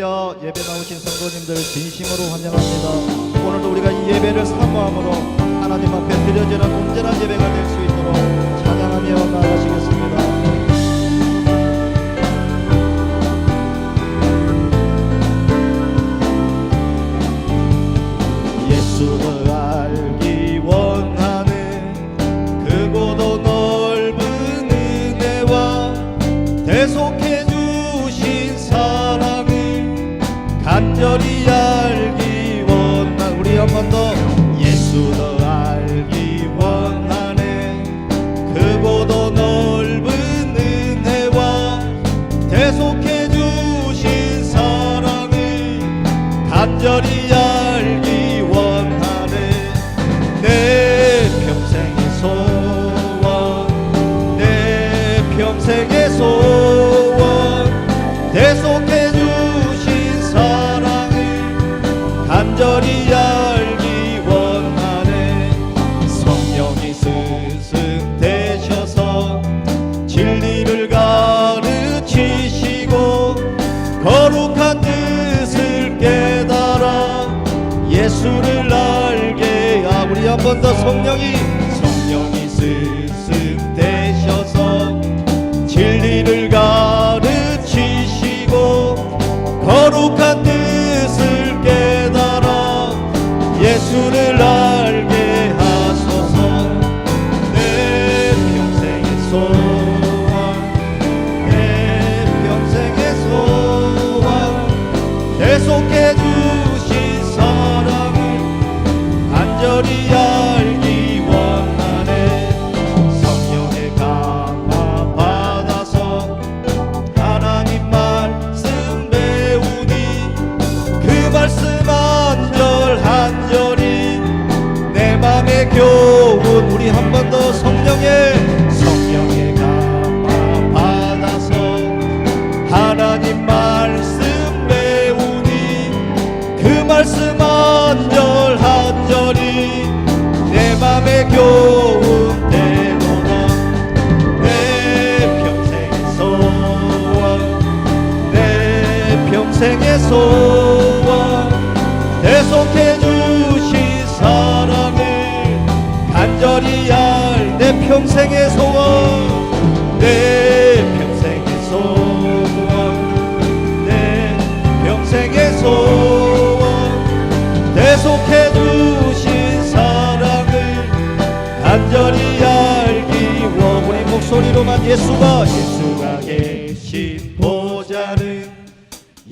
할렐루야 예배 나오신 성도님들 진심으로 환영합니다. 오늘도 우리가 이 예배를 사모함으로 하나님 앞에 드려지는 온전한 예배가 될 수 있도록 찬양 내 평생의 소원 대속해 주신 사랑을 간절히 알기 원하네. 성령이 스승 되셔서 진리를 가르치시고 거룩한 뜻을 깨달아 예수를 알게 하 우리 한 번 더 성령이 교훈 우리 한 번 더 성령의 성령의 감화 받아서 하나님 말씀 배우니 그 말씀 한 절 한 절이 내 맘에 교훈 되도다 내 평생의 소원 내 평생의 소원 대속해 주 평생의 소원. 내 평생의 소원. 내 평생의 소원. 대속해 주신 사랑을 간절히 알기 원 우리 목소리로만 예수가 예수가 계신 보좌는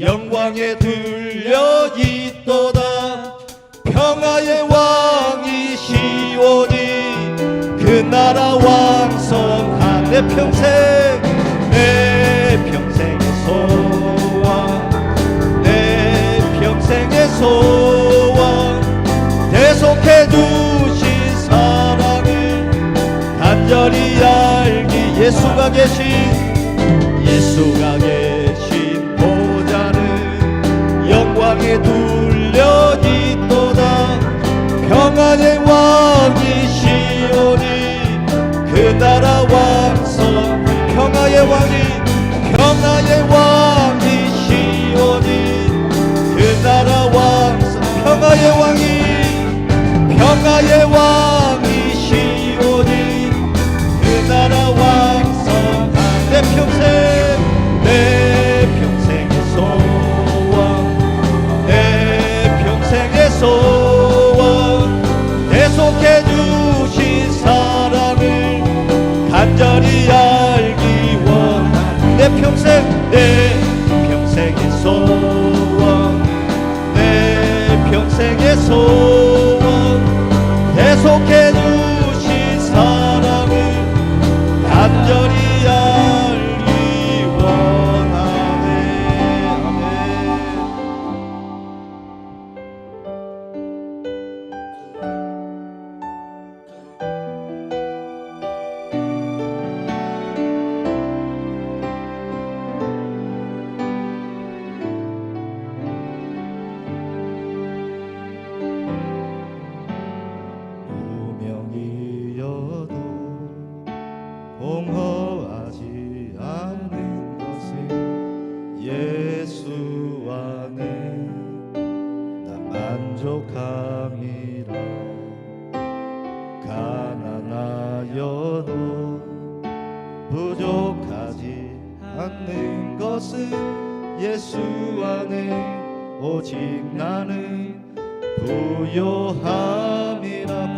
영광에 들려 있도다. 평화의 왕이 시오니 그 나라 왕성한 내 평생 내 평생의 소원 내 평생의 소원. 대속해 두신 사랑을 간절히 알기 예수가 계신 것은 예수 안에 오직 나는 부요함이라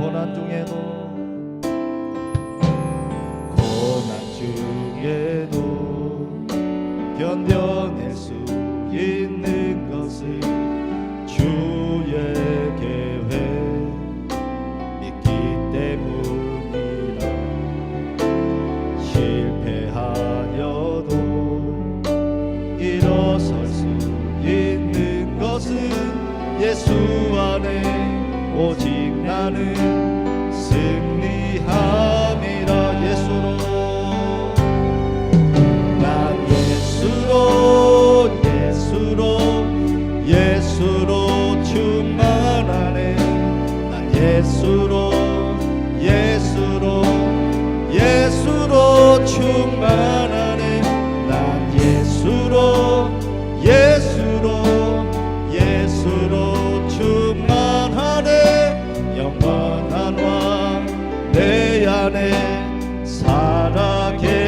고난 중에도 고난 중에도 견뎌내 예수로 예수로 예수로 예수로 충만하네. 난 예수로 예수로 예수로 충만하네. 영원한 왕 내 안에 살아계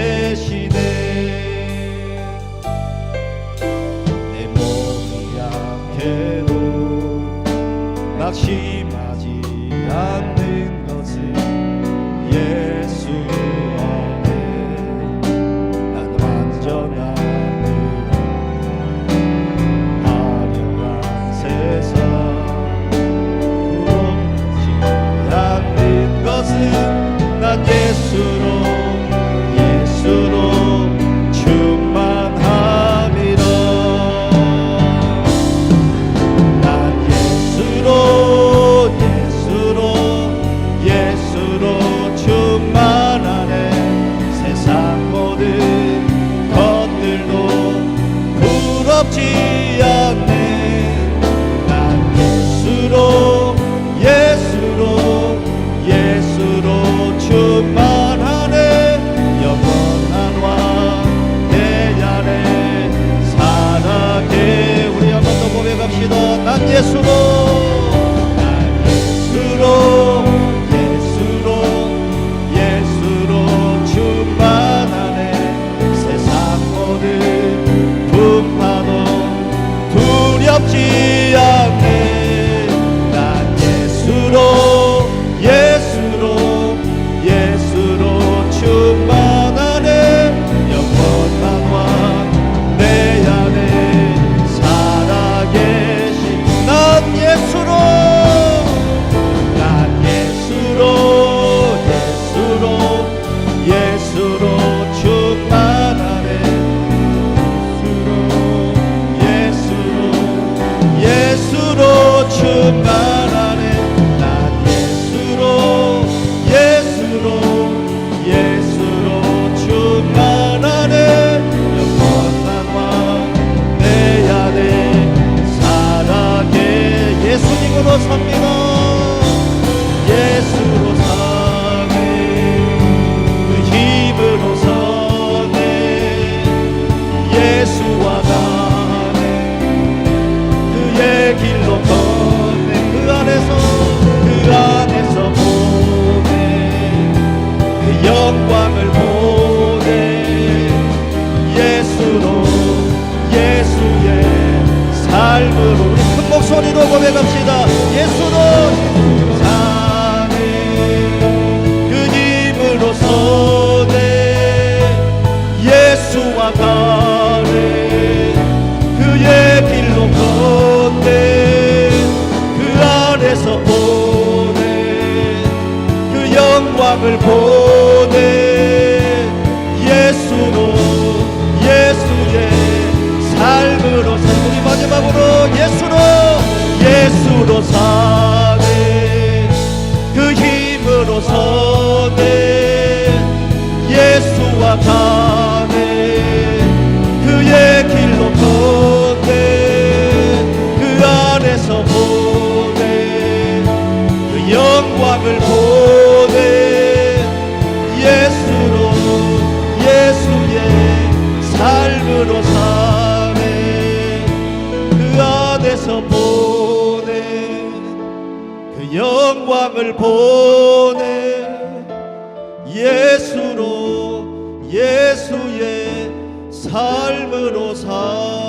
예수로 예수의 삶으로 사네. 그 안에서 보내. 그 영광을 보내. 예수로 예수의 삶으로 사